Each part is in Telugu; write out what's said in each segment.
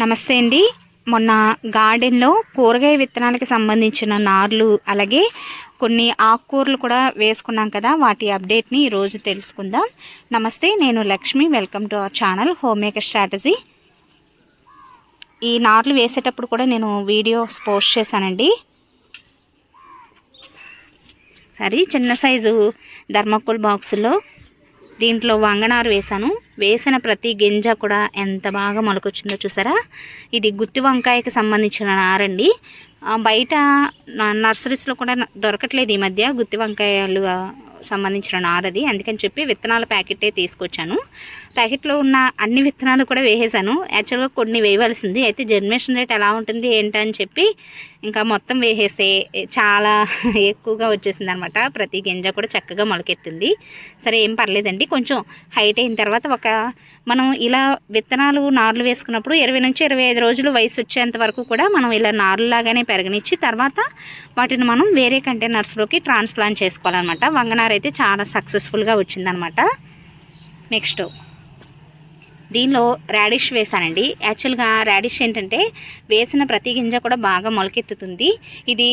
నమస్తే అండి. మొన్న గార్డెన్లో కూరగాయ విత్తనాలకు సంబంధించిన నార్లు అలాగే కొన్ని ఆకుకూరలు కూడా వేసుకున్నాం కదా వాటి అప్డేట్ని ఈరోజు తెలుసుకుందాం. నమస్తే నేను Lakshmi. Welcome to our channel homemaker strategy. ఈ నార్లు వేసేటప్పుడు కూడా నేను వీడియోస్ పోస్ట్ చేశానండి. సరే చిన్న సైజు ధర్మకోల్ బాక్సులో దీంట్లో వంగనారు వేశాను. వేసిన ప్రతి గింజ కూడా ఎంత బాగా మొలకొచ్చిందో చూసారా? ఇది గుత్తి వంకాయకి సంబంధించిన నారండి. బయట నర్సరీస్లో కూడా దొరకట్లేదు ఈ మధ్య గుత్తి వంకాయలు సంబంధించిన నారది. అందుకని చెప్పి విత్తనాల ప్యాకెటే తీసుకొచ్చాను. ప్యాకెట్లో ఉన్న అన్ని విత్తనాలు కూడా వేసేసాను. యాక్చువల్గా కొన్ని వేయవలసింది. అయితే జర్మినేషన్ రేట్ ఎలా ఉంటుంది ఏంటని చెప్పి ఇంకా మొత్తం వేసేస్తే చాలా ఎక్కువగా వచ్చేసింది అనమాట ప్రతి గింజ కూడా చక్కగా మొలకెత్తింది. సరే ఏం పర్లేదండి. కొంచెం హైట్ అయిన తర్వాత ఒక మనం ఇలా విత్తనాలు నార్లు వేసుకున్నప్పుడు ఇరవై నుంచి ఇరవై ఐదు రోజులు వయసు వచ్చేంత వరకు కూడా మనం ఇలా నార్లు లాగానే పెరగనిచ్చి తర్వాత వాటిని మనం వేరే కంటైనర్స్లోకి ట్రాన్స్ప్లాంట్ చేసుకోవాలన్నమాట. వంగనార్ అయితే చాలా సక్సెస్ఫుల్గా వచ్చిందనమాట. నెక్స్ట్ దీనిలో రాడిష్ వేసానండి. యాక్చువల్గా రాడిష్ ఏంటంటే వేసిన ప్రతి గింజ కూడా బాగా మొలకెత్తుతుంది. ఇది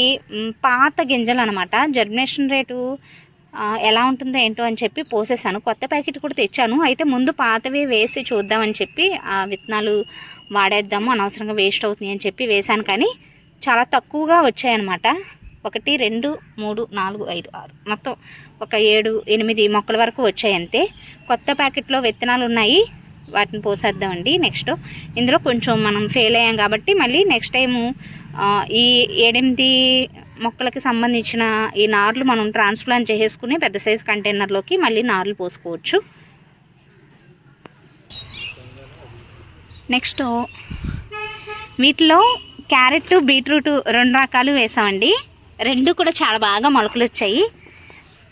పాత గింజలు అనమాట జర్మినేషన్ రేటు ఎలా ఉంటుందో ఏంటో అని చెప్పి పోసేసాను. కొత్త ప్యాకెట్ కూడా తెచ్చాను. అయితే ముందు పాతవి వేసి చూద్దామని చెప్పి ఆ విత్తనాలు వాడేద్దాము. అనవసరంగా వేస్ట్ అవుతుంది అని చెప్పి వేశాను కానీ చాలా తక్కువగా వచ్చాయన్నమాట. ఒకటి రెండు మూడు నాలుగు ఐదు ఆరు. మొత్తం ఒక ఏడు ఎనిమిది మొక్కల వరకు వచ్చాయి అంతే. కొత్త ప్యాకెట్లో విత్తనాలు ఉన్నాయి వాటిని పోసేద్దామండి నెక్స్ట్. ఇందులో కొంచెం మనం ఫెయిల్ అయ్యాం కాబట్టి మళ్ళీ నెక్స్ట్ టైము ఈ ఏడెనిమిది మొక్కలకి సంబంధించిన ఈ నార్లు మనం ట్రాన్స్ప్లాంట్ చేసేసుకుని పెద్ద సైజ్ కంటైనర్లోకి మళ్ళీ నార్లు పోసుకోవచ్చు. నెక్స్ట్ వీటిలో క్యారెట్ బీట్రూట్ రెండు రకాలు వేసామండి. రెండు కూడా చాలా బాగా మొలకలు వచ్చాయి.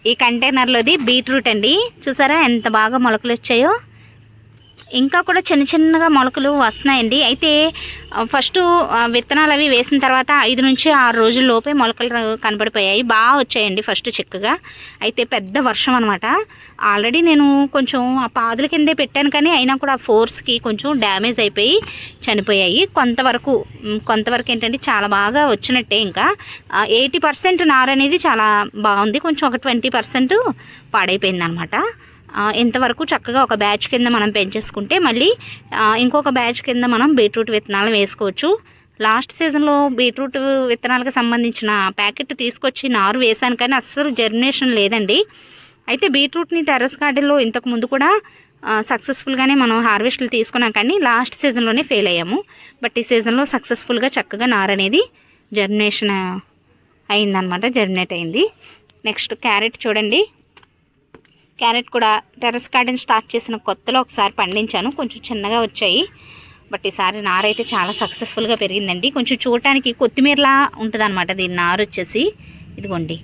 ఈ కంటైనర్లోది బీట్రూట్ అండి. చూసారా ఎంత బాగా మొలకలు వచ్చాయో? ఇంకా కూడా చిన్న చిన్నగా మొలకలు వస్తున్నాయండి. అయితే ఫస్ట్ విత్తనాలు అవి వేసిన తర్వాత ఐదు నుంచి ఆరు రోజుల లోపే మొలకలు కనబడిపోయాయి. బాగా వచ్చాయండి ఫస్ట్ చిక్కగా. అయితే పెద్ద వర్షం అనమాట ఆల్రెడీ నేను కొంచెం ఆ పాదుల కిందే పెట్టాను కానీ అయినా కూడా ఆ ఫోర్స్కి కొంచెం డ్యామేజ్ అయిపోయి చనిపోయాయి. కొంతవరకు కొంతవరకు ఏంటంటే చాలా బాగా వచ్చినట్టే ఇంకా. ఎయిటీ పర్సెంట్ నార అనేది చాలా బాగుంది. కొంచెం ఒక ట్వంటీ పర్సెంట్ పాడైపోయింది అనమాట ఇంతవరకు చక్కగా ఒక బ్యాచ్ కింద మనం పెంచేసుకుంటే మళ్ళీ ఇంకొక బ్యాచ్ కింద మనం బీట్రూట్ విత్తనాలు వేసుకోవచ్చు. లాస్ట్ సీజన్లో బీట్రూట్ విత్తనాలకు సంబంధించిన ప్యాకెట్ తీసుకొచ్చి నారు వేశాను కానీ అస్సలు జర్మినేషన్ లేదండి. అయితే బీట్రూట్ని టెర్రస్ గార్డెన్లో ఇంతకు ముందు కూడా సక్సెస్ఫుల్గానే మనం హార్వెస్ట్లు తీసుకున్నాం కానీ లాస్ట్ సీజన్లోనే ఫెయిల్ అయ్యాము. బట్ ఈ సీజన్లో సక్సెస్ఫుల్గా చక్కగా నారు అనేది జర్మినేషన్ అయిందనమాట జర్మినేట్ అయింది. నెక్స్ట్ క్యారెట్ చూడండి. క్యారెట్ కూడా టెర్రస్ గార్డెన్ స్టార్ట్ చేసిన కొత్తలో ఒకసారి పండించాను. కొంచెం చిన్నగా వచ్చాయి. బట్ ఈసారి నార అయితే చాలా సక్సెస్ఫుల్గా పెరిగిందండి. కొంచెం చూడటానికి కొత్తిమీరలా ఉంటుంది అనమాట దీని నారు వచ్చేసి. ఇదిగోండి.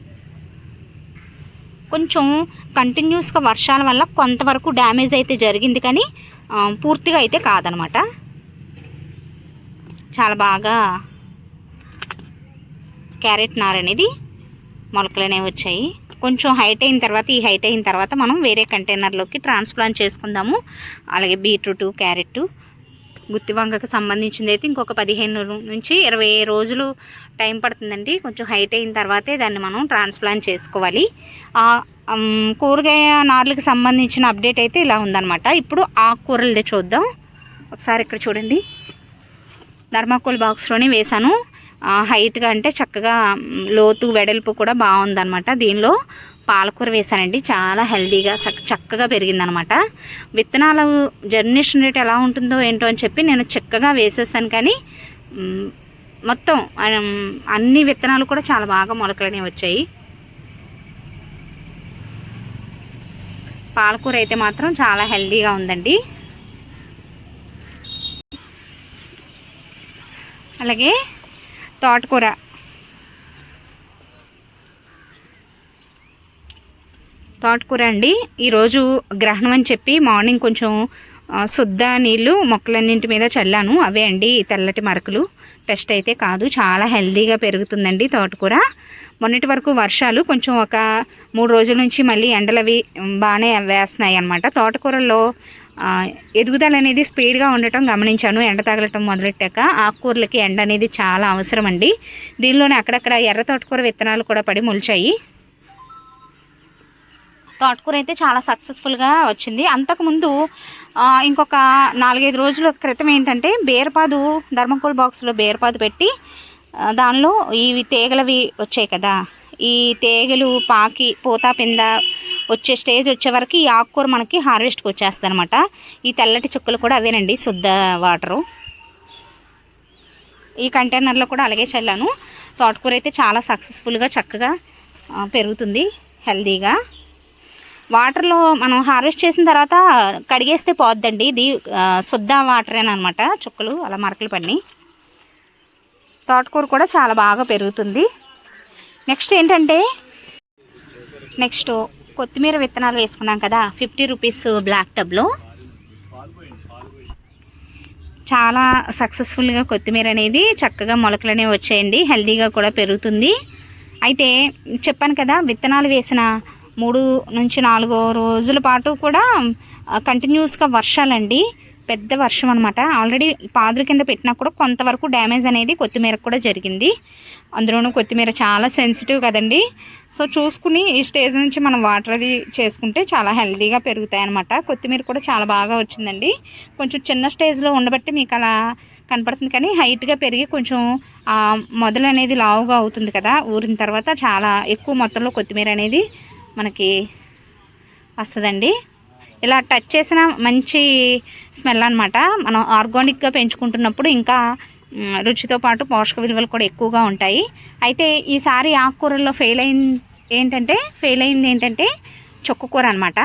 కొంచెం కంటిన్యూస్గా వర్షాల వల్ల కొంతవరకు డ్యామేజ్ అయితే జరిగింది కానీ పూర్తిగా అయితే కాదనమాట చాలా బాగా క్యారెట్ నార అనేది మొలకలు అనేవి వచ్చాయి. కొంచెం హైట్ అయిన తర్వాత ఈ హైట్ అయిన తర్వాత మనం వేరే కంటైనర్లోకి ట్రాన్స్ప్లాంట్ చేసుకుందాము. అలాగే బీట్రూట్ క్యారెట్ గుత్తి వంకకు సంబంధించింది అయితే ఇంకొక పదిహేను నుంచి ఇరవై రోజులు టైం పడుతుందండి. కొంచెం హైట్ అయిన తర్వాతే దాన్ని మనం ట్రాన్స్ప్లాంట్ చేసుకోవాలి. కూరగాయ నార్లకు సంబంధించిన అప్డేట్ అయితే ఇలా ఉందన్నమాట. ఇప్పుడు ఆకుకూరలది చూద్దాం. ఒకసారి ఇక్కడ చూడండి. ధర్మాకోల్ బాక్స్లోనే వేశాను. హైట్గా అంటే చక్కగా లోతు వెడల్పు కూడా బాగుందన్నమాట. దీనిలో పాలకూర వేశానండి చాలా హెల్దీగా చక్కగా పెరిగిందనమాట విత్తనాలు జర్మినేషన్ రేట్ ఎలా ఉంటుందో ఏంటో అని చెప్పి నేను చక్కగా వేసేస్తాను కానీ మొత్తం అన్ని విత్తనాలు కూడా చాలా బాగా మొలకలనే వచ్చాయి. పాలకూర అయితే మాత్రం చాలా హెల్దీగా ఉందండి. అలాగే తోటకూర. తోటకూర అండి. ఈరోజు గ్రహణం అని చెప్పి మార్నింగ్ కొంచెం శుద్ధ నీళ్ళు మొక్కలన్నింటి మీద చల్లాను. అవే అండి తెల్లటి మరకలు. పెస్ట్ అయితే కాదు చాలా హెల్దీగా పెరుగుతుందండి తోటకూర. మొన్నటి వరకు వర్షాలు కొంచెం ఒక మూడు రోజుల నుంచి మళ్ళీ ఎండలవి బాగానే వేస్తున్నాయి అనమాట తోటకూరల్లో ఎదుగుదల అనేది స్పీడ్గా ఉండటం గమనించాను ఎండ తగలటం మొదలెట్టాక. ఆకుకూరలకి ఎండ అనేది చాలా అవసరం అండి దీనిలోనే అక్కడక్కడ ఎర్ర తోటకూర విత్తనాలు కూడా పడి మొలిచాయి. తోటకూర అయితే చాలా సక్సెస్ఫుల్గా వచ్చింది. అంతకుముందు ఇంకొక నాలుగైదు రోజుల క్రితం ఏంటంటే బేరపాదు ధర్మకోల్ బాక్స్లో బేరపాదు పెట్టి దానిలో ఇవి తీగలవి వచ్చాయి కదా. ఈ తీగలు పాకి పూత పింద వచ్చే స్టేజ్ వచ్చే వరకు ఈ ఆకుకూర మనకి హార్వెస్ట్కి వచ్చేస్తుంది అనమాట ఈ తెల్లటి చుక్కలు కూడా అవేనండి శుద్ధ వాటరు ఈ కంటైనర్లో కూడా అలాగే చల్లాను. తోటకూర అయితే చాలా సక్సెస్ఫుల్గా చక్కగా పెరుగుతుంది హెల్దీగా వాటర్లో మనం హార్వెస్ట్ చేసిన తర్వాత కడిగేస్తే పోద్దండి. ఇది శుద్ధ వాటరేనమాట చుక్కలు అలా మరకలు పడి తోటకూర కూడా చాలా బాగా పెరుగుతుంది. నెక్స్ట్ ఏంటంటే నెక్స్ట్ కొత్తిమీర విత్తనాలు వేసుకున్నాం కదా ఫిఫ్టీ రూపీస్ బ్లాక్ టబ్లో. చాలా సక్సెస్ఫుల్గా కొత్తిమీర అనేది చక్కగా మొలకలు అనేవి వచ్చాయండి హెల్తీగా కూడా పెరుగుతుంది. అయితే చెప్పాను కదా విత్తనాలు వేసిన మూడు నుంచి నాలుగో రోజుల పాటు కూడా కంటిన్యూస్గా వర్షాలండి. పెద్ద వర్షం అనమాట ఆల్రెడీ పాదుల కింద పెట్టినా కూడా కొంతవరకు డ్యామేజ్ అనేది కొత్తిమీరకు కూడా జరిగింది. అందులోనూ కొత్తిమీర చాలా సెన్సిటివ్ కదండి. సో చూసుకుని ఈ స్టేజ్ నుంచి మనం వాటర్ అది చేసుకుంటే చాలా హెల్తీగా పెరుగుతాయి అనమాట కొత్తిమీర కూడా చాలా బాగా వచ్చిందండి. కొంచెం చిన్న స్టేజ్లో ఉండబట్టి మీకు అలా కనపడుతుంది కానీ హైట్గా పెరిగి కొంచెం మొదలు అనేది లావుగా అవుతుంది కదా. ఊరిన తర్వాత చాలా ఎక్కువ మొత్తంలో కొత్తిమీర అనేది మనకి వస్తుందండి. ఇలా టచ్ చేసిన మంచి స్మెల్ అనమాట మనం ఆర్గానిక్గా పెంచుకుంటున్నప్పుడు ఇంకా రుచితో పాటు పోషక విలువలు కూడా ఎక్కువగా ఉంటాయి. అయితే ఈసారి ఆకుకూరల్లో ఫెయిల్ అయింది ఏంటంటే ఫెయిల్ అయింది ఏంటంటే చొక్కకూర అనమాట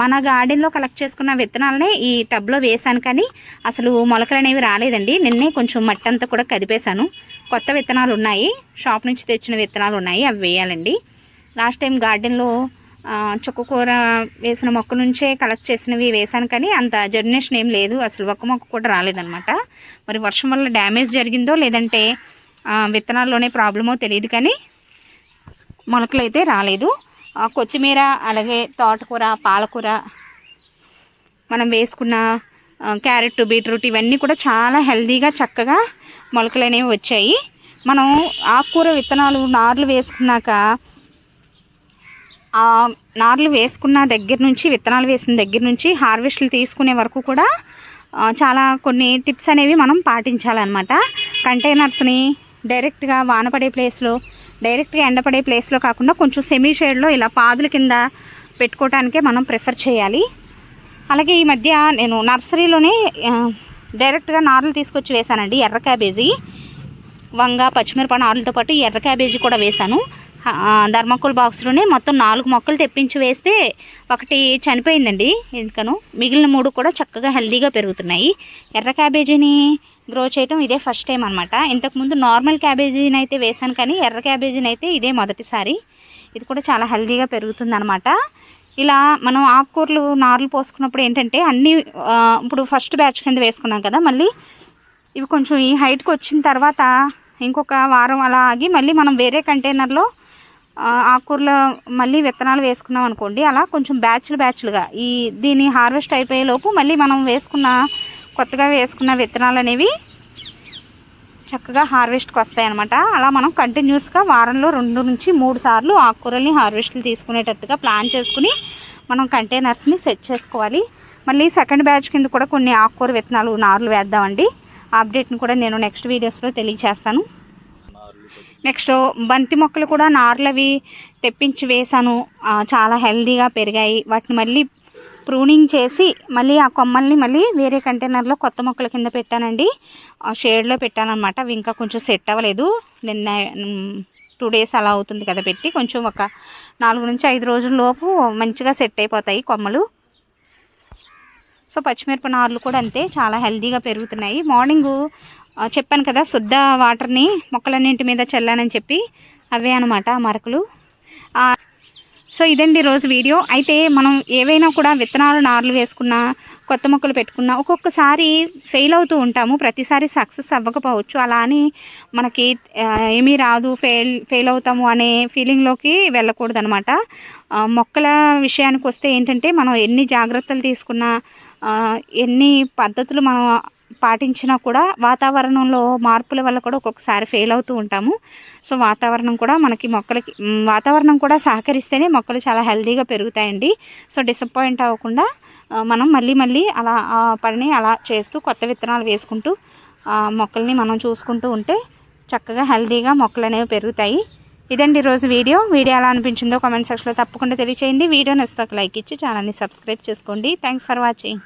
మన గార్డెన్లో కలెక్ట్ చేసుకున్న విత్తనాలనే ఈ టబ్లో వేసాను కానీ అసలు మొలకలు అనేవి రాలేదండి. నిన్నే కొంచెం మట్టి అంతా కూడా కదిపేశాను. కొత్త విత్తనాలు ఉన్నాయి. షాప్ నుంచి తెచ్చిన విత్తనాలు ఉన్నాయి. అవి వేయాలండి. లాస్ట్ టైం గార్డెన్లో చుక్కకూర వేసిన మొక్క నుంచే కలెక్ట్ చేసినవి వేశాను కానీ అంత జర్నేషన్ ఏం లేదు. అసలు ఒక్క మొక్క కూడా రాలేదన్నమాట. మరి వర్షం వల్ల డ్యామేజ్ జరిగిందో లేదంటే విత్తనాల్లోనే ప్రాబ్లమో తెలియదు కానీ మొలకలు అయితే రాలేదు. ఆ, కొత్తిమీర అలాగే తోటకూర పాలకూర మనం వేసుకున్న క్యారెట్ బీట్రూట్ ఇవన్నీ కూడా చాలా హెల్దీగా చక్కగా మొలకలు అనేవి వచ్చాయి. మనం ఆకుకూర విత్తనాలు నార్లు వేసుకున్నాక నార్లు వేసుకున్న దగ్గర నుంచి విత్తనాలు వేసిన దగ్గర నుంచి హార్వెస్ట్లు తీసుకునే వరకు కూడా చాలా కొన్ని టిప్స్ అనేవి మనం పాటించాలన్నమాట. కంటైనర్స్ని డైరెక్ట్గా వానపడే ప్లేస్లో డైరెక్ట్గా ఎండపడే ప్లేస్లో కాకుండా కొంచెం సెమీ షేడ్లో ఇలా పాదుల కింద పెట్టుకోవటానికే మనం ప్రిఫర్ చేయాలి. అలాగే ఈ మధ్య నేను నర్సరీలోనే డైరెక్ట్గా నార్లు తీసుకొచ్చి వేశానండి ఎర్ర క్యాబేజీ. వంగ పచ్చిమిరప నార్లతో పాటు ఎర్ర క్యాబేజీ కూడా వేశాను. ధర్మకోల్ బాక్స్లోనే మొత్తం నాలుగు మొక్కలు తెప్పించి వేస్తే ఒకటి చనిపోయిందండి. ఎందుకను మిగిలిన మూడు కూడా చక్కగా హెల్దీగా పెరుగుతున్నాయి. ఎర్ర క్యాబేజీని గ్రో చేయటం ఇదే ఫస్ట్ టైం అనమాట ఇంతకుముందు నార్మల్ క్యాబేజీని అయితే వేశాను కానీ ఎర్ర క్యాబేజీని అయితే ఇదే మొదటిసారి. ఇది కూడా చాలా హెల్దీగా పెరుగుతుందనమాట ఇలా మనం ఆకుకూరలు నార్లు పోసుకున్నప్పుడు ఏంటంటే అన్నీ ఇప్పుడు ఫస్ట్ బ్యాచ్ కింద వేసుకున్నాం కదా మళ్ళీ ఇవి కొంచెం ఈ హైట్కి వచ్చిన తర్వాత ఇంకొక వారం అలా ఆగి మళ్ళీ మనం వేరే కంటైనర్లో ఆకుకూరలో మళ్ళీ విత్తనాలు వేసుకున్నాం అనుకోండి అలా కొంచెం బ్యాచ్లు బ్యాచ్లుగా. ఈ దీని హార్వెస్ట్ అయిపోయే లోపు మళ్ళీ మనం వేసుకున్న కొత్తగా వేసుకున్న విత్తనాలు అనేవి చక్కగా హార్వెస్ట్కి వస్తాయి అనమాట అలా మనం కంటిన్యూస్గా వారంలో రెండు నుంచి మూడు సార్లు ఆకుకూరల్ని హార్వెస్ట్లు తీసుకునేటట్టుగా ప్లాన్ చేసుకుని మనం కంటైనర్స్ని సెట్ చేసుకోవాలి. మళ్ళీ సెకండ్ బ్యాచ్ కింద కూడా కొన్ని ఆకుకూర విత్తనాలు నార్లు వేద్దామండి. అప్డేట్ని కూడా నేను నెక్స్ట్ వీడియోస్లో తెలియచేస్తాను. నెక్స్ట్ బంతి మొక్కలు కూడా నార్లవి తెప్పించి వేశాను. చాలా హెల్దీగా పెరిగాయి. వాటిని మళ్ళీ ప్రూనింగ్ చేసి మళ్ళీ ఆ కొమ్మల్ని మళ్ళీ వేరే కంటైనర్లో కొత్త మొక్కల కింద పెట్టానండి. ఆ షేడ్లో పెట్టానమాట అవి ఇంకా కొంచెం సెట్ అవ్వలేదు. నిన్న టూ డేస్ అలా అవుతుంది కదా పెట్టి కొంచెం ఒక నాలుగు నుంచి ఐదు రోజుల లోపు మంచిగా సెట్ అయిపోతాయి కొమ్మలు. సో పచ్చిమిరప నార్లు కూడా అంతే. చాలా హెల్దీగా పెరుగుతున్నాయి. మార్నింగ్ చెప్పాను కదా శుద్ధ వాటర్ని మొక్కలన్నింటి మీద చల్లానని చెప్పి అవే అనమాట మరకలు. సో ఇదండి రోజు వీడియో. అయితే మనం ఏవైనా కూడా విత్తనాలు నార్లు వేసుకున్నా కొత్త మొక్కలు పెట్టుకున్నా ఒక్కొక్కసారి ఫెయిల్ అవుతూ ఉంటాము. ప్రతిసారి సక్సెస్ అవ్వకపోవచ్చు. అలా అని మనకి ఏమీ రాదు. ఫెయిల్ ఫెయిల్ అవుతాము అనే ఫీలింగ్లోకి వెళ్ళకూడదు అనమాట మొక్కల విషయానికి వస్తే ఏంటంటే మనం ఎన్ని జాగ్రత్తలు తీసుకున్నా ఎన్ని పద్ధతులు మనం పాటించినా కూడా వాతావరణంలో మార్పుల వల్ల కూడా ఒక్కొక్కసారి ఫెయిల్ అవుతూ ఉంటాము. సో వాతావరణం కూడా మనకి మొక్కలకి వాతావరణం కూడా సహకరిస్తేనే మొక్కలు చాలా హెల్తీగా పెరుగుతాయండి. సో డిసప్పాయింట్ అవ్వకుండా మనం మళ్ళీ మళ్ళీ అలా పని అలా చేస్తూ కొత్త విత్తనాలు వేసుకుంటూ మొక్కల్ని మనం చూసుకుంటూ ఉంటే చక్కగా హెల్తీగా మొక్కలు అనేవి పెరుగుతాయి. ఇదండి ఈరోజు వీడియో. వీడియో ఎలా అనిపించిందో కామెంట్ సెక్షన్లో తప్పకుండా తెలియచేయండి. వీడియో నచ్చితే ఒక లైక్ ఇచ్చి ఛానల్ని సబ్స్క్రైబ్ చేసుకోండి. Thanks for watching.